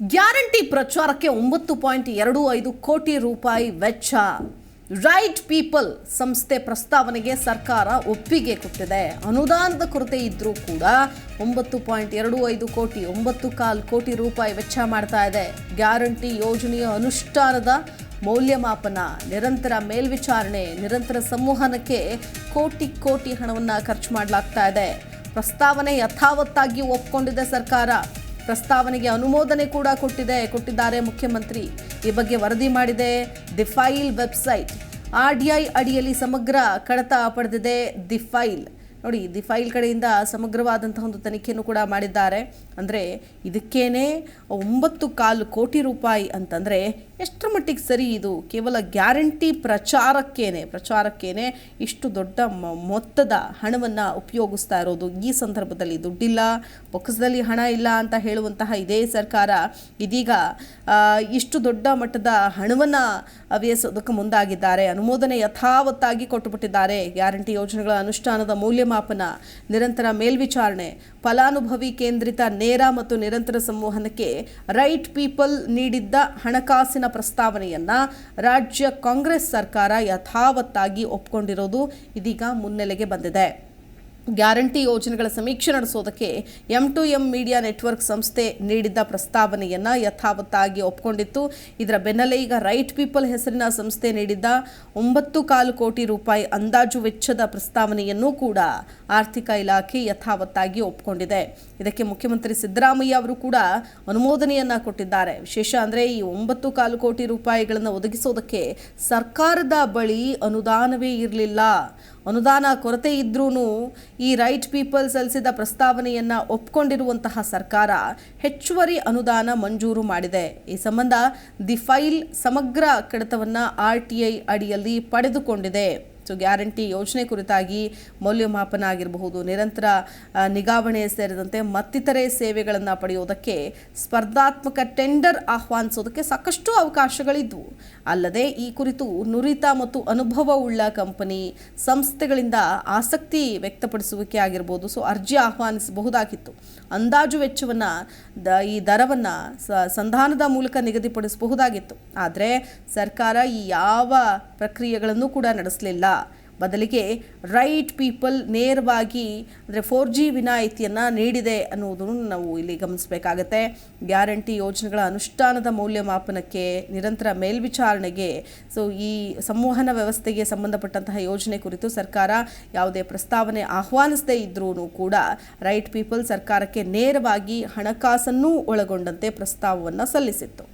Guarantee ಪ್ರಚಾರಕ್ಕೆ ಒಂಬತ್ತು point ಎರಡು ಐದು ಕೋಟಿ ರೂಪಾಯಿ ವೆಚ್ಚ. ರೈಟ್ ಪೀಪಲ್ ಸಂಸ್ಥೆ ಪ್ರಸ್ತಾವನೆಗೆ ಸರ್ಕಾರ ಒಪ್ಪಿಗೆ ಕೊಟ್ಟಿದೆ. ಅನುದಾನದ ಕೊರತೆ ಇದ್ದರೂ ಕೂಡ ಒಂಬತ್ತು ಪಾಯಿಂಟ್ ಎರಡು ಐದು ಕೋಟಿ, ಒಂಬತ್ತು ಕಾಲ್ ಕೋಟಿ ರೂಪಾಯಿ ವೆಚ್ಚ ಮಾಡ್ತಾ ಇದೆ. ಗ್ಯಾರಂಟಿ ಯೋಜನೆಯ ಅನುಷ್ಠಾನದ ಮೌಲ್ಯಮಾಪನ, ನಿರಂತರ ಮೇಲ್ವಿಚಾರಣೆ, ನಿರಂತರ ಸಂವಹನಕ್ಕೆ ಕೋಟಿ ಕೋಟಿ ಹಣವನ್ನು ಖರ್ಚು ಮಾಡಲಾಗ್ತಾ ಇದೆ. ಪ್ರಸ್ತಾವನೆ ಯಥಾವತ್ತಾಗಿ ಒಪ್ಕೊಂಡಿದೆ ಸರ್ಕಾರ. ಪ್ರಸ್ತಾವನೆಗೆ ಅನುಮೋದನೆ ಕೂಡ ಕೊಟ್ಟಿದೆ, ಕೊಟ್ಟಿದ್ದಾರೆ ಮುಖ್ಯಮಂತ್ರಿ. ಈ ಬಗ್ಗೆ ವರದಿ ಮಾಡಿದೆ the file website. R D ಅಡಿಯಲ್ಲಿ ಸಮಗ್ರ ಕಡತ ಪಡೆದಿದೆ ದಿ ಫೈಲ್. ನೋಡಿ ದಿ ಫೈಲ್ ಕಡೆಯಿಂದ ಸಮಗ್ರವಾದಂತಹ ಒಂದು ತನಿಖೆಯನ್ನು ಕೂಡ ಮಾಡಿದ್ದಾರೆ. ಅಂದರೆ, ಇದಕ್ಕೇನೆ ಒಂಬತ್ತು ಕಾಲು ಕೋಟಿ ರೂಪಾಯಿ ಅಂತಂದರೆ, ಎಷ್ಟರ ಮಟ್ಟಿಗೆ ಸರಿ ಇದು? ಕೇವಲ ಗ್ಯಾರಂಟಿ ಪ್ರಚಾರಕ್ಕೇನೆ ಪ್ರಚಾರಕ್ಕೇನೆ ಇಷ್ಟು ದೊಡ್ಡ ಮೊತ್ತದ ಹಣವನ್ನು ಉಪಯೋಗಿಸ್ತಾ ಇರೋದು ಈ ಸಂದರ್ಭದಲ್ಲಿ ದುಡ್ಡಿಲ್ಲ. ಬೊಕ್ಕಸದಲ್ಲಿ ಹಣ ಇಲ್ಲ ಅಂತ ಹೇಳುವಂತಹ ಇದೇ ಸರ್ಕಾರ. ಇದೀಗ ಇಷ್ಟು ದೊಡ್ಡ ಮಟ್ಟದ ಹಣವನ್ನು ವ್ಯಯಿಸೋದಕ್ಕೆ ಮುಂದಾಗಿದ್ದಾರೆ. ಅನುಮೋದನೆ ಯಥಾವತ್ತಾಗಿ ಕೊಟ್ಟುಬಿಟ್ಟಿದ್ದಾರೆ. ಗ್ಯಾರಂಟಿ ಯೋಜನೆಗಳ ಅನುಷ್ಠಾನದ ಮೌಲ್ಯಮಾಪನ ನಿರಂತರ ಮೇಲ್ವಿಚಾರಣೆ, ಫಲಾನುಭವಿ ಕೇಂದ್ರಿತ ನೇರ ಮತ್ತು ನಿರಂತರ ಸಂವಹನಕ್ಕೆ ರೈಟ್ ಪೀಪಲ್ ನೀಡಿದ್ದ ಹಣಕಾಸಿನ ಪ್ರಸ್ತಾವನೆಯನ್ನ ರಾಜ್ಯ ಕಾಂಗ್ರೆಸ್ ಸರ್ಕಾರ ಯಥಾವತ್ತಾಗಿ ಒಪ್ಕೊಂಡಿರೋದು ಇದೀಗ ಮುನ್ನೆಲೆಗೆ ಬಂದಿದೆ. ಗ್ಯಾರಂಟಿ ಯೋಜನೆಗಳ ಸಮೀಕ್ಷೆ ನಡೆಸೋದಕ್ಕೆ M to M media network ಸಂಸ್ಥೆ ನೀಡಿದ್ದ ಪ್ರಸ್ತಾವನೆಯನ್ನು ಯಥಾವತ್ತಾಗಿ ಒಪ್ಕೊಂಡಿತ್ತು. ಇದರ ಬೆನ್ನಲ್ಲೇ ಈಗ ರೈಟ್ ಪೀಪಲ್ ಹೆಸರಿನ ಸಂಸ್ಥೆ ನೀಡಿದ್ದ ಒಂಬತ್ತು ಕಾಲು ಕೋಟಿ ರೂಪಾಯಿ ಅಂದಾಜು ವೆಚ್ಚದ ಪ್ರಸ್ತಾವನೆಯನ್ನು ಕೂಡ ಆರ್ಥಿಕ ಇಲಾಖೆ ಯಥಾವತ್ತಾಗಿ ಒಪ್ಕೊಂಡಿದೆ. ಇದಕ್ಕೆ ಮುಖ್ಯಮಂತ್ರಿ ಸಿದ್ದರಾಮಯ್ಯ ಅವರು ಕೂಡ ಅನುಮೋದನೆಯನ್ನು ಕೊಟ್ಟಿದ್ದಾರೆ. ವಿಶೇಷ ಅಂದರೆ ಈ ಒಂಬತ್ತು ಕಾಲು ಕೋಟಿ ರೂಪಾಯಿಗಳನ್ನು ಒದಗಿಸೋದಕ್ಕೆ ಸರ್ಕಾರದ ಬಳಿ ಅನುದಾನವೇ ಇರಲಿಲ್ಲ. ಅನುದಾನ ಕೊರತೆ ಇದ್ರೂ ಈ ರೈಟ್ ಪೀಪಲ್ ಸಲ್ಲಿಸಿದ ಪ್ರಸ್ತಾವನೆಯನ್ನ ಒಪ್ಕೊಂಡಿರುವಂತಹ ಸರ್ಕಾರ ಹೆಚ್ಚುವರಿ ಅನುದಾನ ಮಂಜೂರು ಮಾಡಿದೆ. ಈ ಸಂಬಂಧ ದಿ ಫೈಲ್ ಸಮಗ್ರ ಕಡತವನ್ನ ಆರ್ ಟಿ ಐ ಅಡಿಯಲ್ಲಿ ಪಡೆದುಕೊಂಡಿದೆ. ಸೊ ಗ್ಯಾರಂಟಿ ಯೋಜನೆ ಕುರಿತಾಗಿ ಮೌಲ್ಯಮಾಪನ ಆಗಿರಬಹುದು. ನಿರಂತರ ನಿಗಾವಣೆ ಸೇರಿದಂತೆ ಮತ್ತಿತರೆ ಸೇವೆಗಳನ್ನು ಪಡೆಯುವುದಕ್ಕೆ ಸ್ಪರ್ಧಾತ್ಮಕ ಟೆಂಡರ್ ಆಹ್ವಾನಿಸೋದಕ್ಕೆ ಸಾಕಷ್ಟು ಅವಕಾಶಗಳಿದ್ವು. ಅಲ್ಲದೆ ಈ ಕುರಿತು ನುರಿತ ಮತ್ತು ಅನುಭವವುಳ್ಳ ಕಂಪನಿ ಸಂಸ್ಥೆಗಳಿಂದ ಆಸಕ್ತಿ ವ್ಯಕ್ತಪಡಿಸುವಿಕೆ ಆಗಿರ್ಬೋದು ಸೊ, ಅರ್ಜಿ ಆಹ್ವಾನಿಸಬಹುದಾಗಿತ್ತು. ಅಂದಾಜು ವೆಚ್ಚವನ್ನು, ದ, ಈ ದರವನ್ನು ಸಂಧಾನದ ಮೂಲಕ ನಿಗದಿಪಡಿಸಬಹುದಾಗಿತ್ತು. ಆದರೆ ಸರ್ಕಾರ ಈ ಯಾವ ಪ್ರಕ್ರಿಯೆಗಳನ್ನು ಕೂಡ ನಡೆಸಲಿಲ್ಲ. ಬದಲಿಗೆ ರೈಟ್ ಪೀಪಲ್ ನೇರವಾಗಿ ಅಂದರೆ ಫೋರ್ ಜಿ ವಿನಾಯಿತಿಯನ್ನು ನೀಡಿದೆ ಅನ್ನೋದನ್ನು ನಾವು ಇಲ್ಲಿ ಗಮನಿಸಬೇಕಾಗತ್ತೆ. ಗ್ಯಾರಂಟಿ ಯೋಜನೆಗಳ ಅನುಷ್ಠಾನದ ಮೌಲ್ಯಮಾಪನಕ್ಕೆ ನಿರಂತರ ಮೇಲ್ವಿಚಾರಣೆಗೆ ಸೊ ಈ ಸಂವಹನ ವ್ಯವಸ್ಥೆಗೆ ಸಂಬಂಧಪಟ್ಟಂತಹ ಯೋಜನೆ ಕುರಿತು ಸರ್ಕಾರ ಯಾವುದೇ ಪ್ರಸ್ತಾವನೆ ಆಹ್ವಾನಿಸದೇ ಇದ್ರೂ ಕೂಡ ರೈಟ್ ಪೀಪಲ್ ಸರ್ಕಾರಕ್ಕೆ ನೇರವಾಗಿ ಹಣಕಾಸನ್ನೂ ಒಳಗೊಂಡಂತೆ ಪ್ರಸ್ತಾವವನ್ನು ಸಲ್ಲಿಸಿತ್ತು.